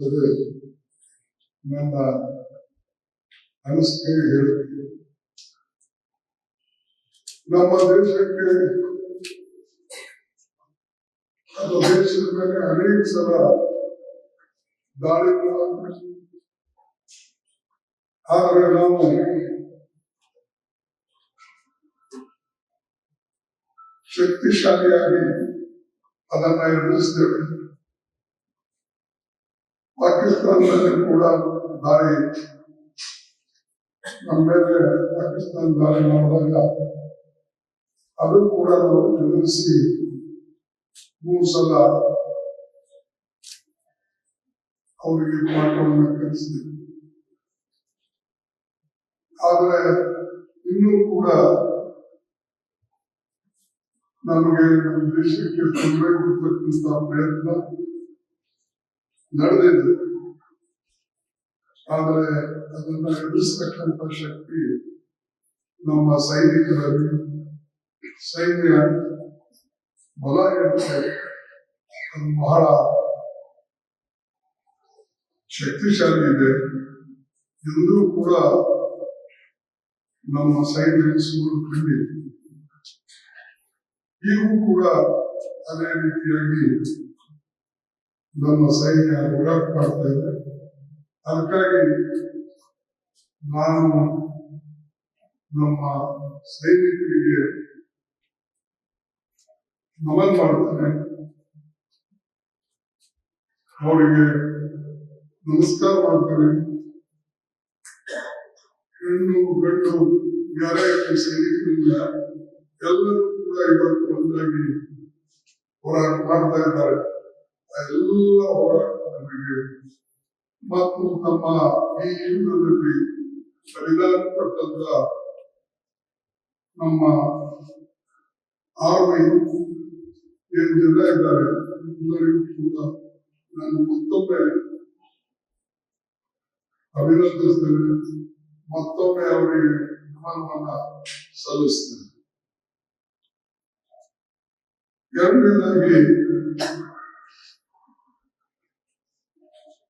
ಅದು ನನ್ನ ಅನಿಸಿಕೆ ಹೇಳಿಕೆ ನಮ್ಮ ದೇಶಕ್ಕೆ ನಮ್ಮ ದೇಶದ ಮೇಲೆ ಅನೇಕ ಸಲ ದಾಳಿಗಳನ್ನು ಆದರೆ ನಾವು ಶಕ್ತಿಶಾಲಿಯಾಗಿ ಅದನ್ನ ಎದುರಿಸ್ತೇವೆ ಪಾಕಿಸ್ತಾನದಲ್ಲಿ ಕೂಡ ದಾಳಿ ನಮ್ಮ ಮೇಲೆ ಪಾಕಿಸ್ತಾನ ದಾಳಿ ಮಾಡಿದಾಗ ಅದು ಕೂಡ ನಾವು ಎದುರಿಸಿ ಮೂರು ಸಲ ಅವರಿಗೆ ಪಾಠವನ್ನು ಕಲಿಸಿದೆ ಆದರೆ ಇನ್ನೂ ಕೂಡ ನಮಗೆ ನಮ್ಮ ದೇಶಕ್ಕೆ ತೊಂದರೆ ಕೊಡ್ತಕ್ಕಂಥ ಪ್ರಯತ್ನ ನಡೆದಿದೆ. ಆದರೆ ಅದನ್ನ ಎದುರಿಸ್ತಕ್ಕಂಥ ಶಕ್ತಿ ನಮ್ಮ ಸೈನಿಕರಲ್ಲಿ ಸೈನ್ಯ ಬಲ ಇರುತ್ತೆ ಅದು ಬಹಳ ಶಕ್ತಿಶಾಲಿ ಇದೆ. ಎಂದೂ ಕೂಡ ನಮ್ಮ ಸೈನ್ಯ ಸೂರು ಕಂಡಿ ಈಗೂ ಕೂಡ ಅದೇ ರೀತಿಯಾಗಿ ನಮ್ಮ ಸೈನ್ಯ ಹೋರಾಟ ಮಾಡ್ತಾ ಇದೆ. ಅದಕ್ಕಾಗಿ ನಾನು ನಮ್ಮ ಸೈನಿಕರಿಗೆ ನಮನ್ ಮಾಡ್ತೇನೆ ಅವರಿಗೆ ನಮಸ್ಕಾರ ಮಾಡ್ತೇನೆ. ಹೆಣ್ಣು, ಗಂಡು, ಯಾರೇ ಸೈನಿಕರಿಂದ ಎಲ್ಲರೂ ಕೂಡ ಇವತ್ತು ಒಂದಾಗಿ ಹೋರಾಟ ಮಾಡ್ತಾ ಇದ್ದಾರೆ. ಎಲ್ಲ ಹೋರಾಟ ಹೋರಾಟಗಳಿಗೆ ಮತ್ತು ತಮ್ಮ ಈ ಯುದ್ಧದಲ್ಲಿ ಬಲಿದಾನಪಟ್ಟಂತ ನಮ್ಮ ಆರ್ಮಿ ಏನ್ ಜನ ಇದ್ದಾರೆ ನಾನು ಮತ್ತೊಮ್ಮೆ ಅಭಿನಂದಿಸ್ತೇನೆ. ಮತ್ತೊಮ್ಮೆ ಅವರಿಗೆ ನಮನವನ್ನ ಸಲ್ಲಿಸ್ತೇನೆ. ಎರಡನೇದಾಗಿ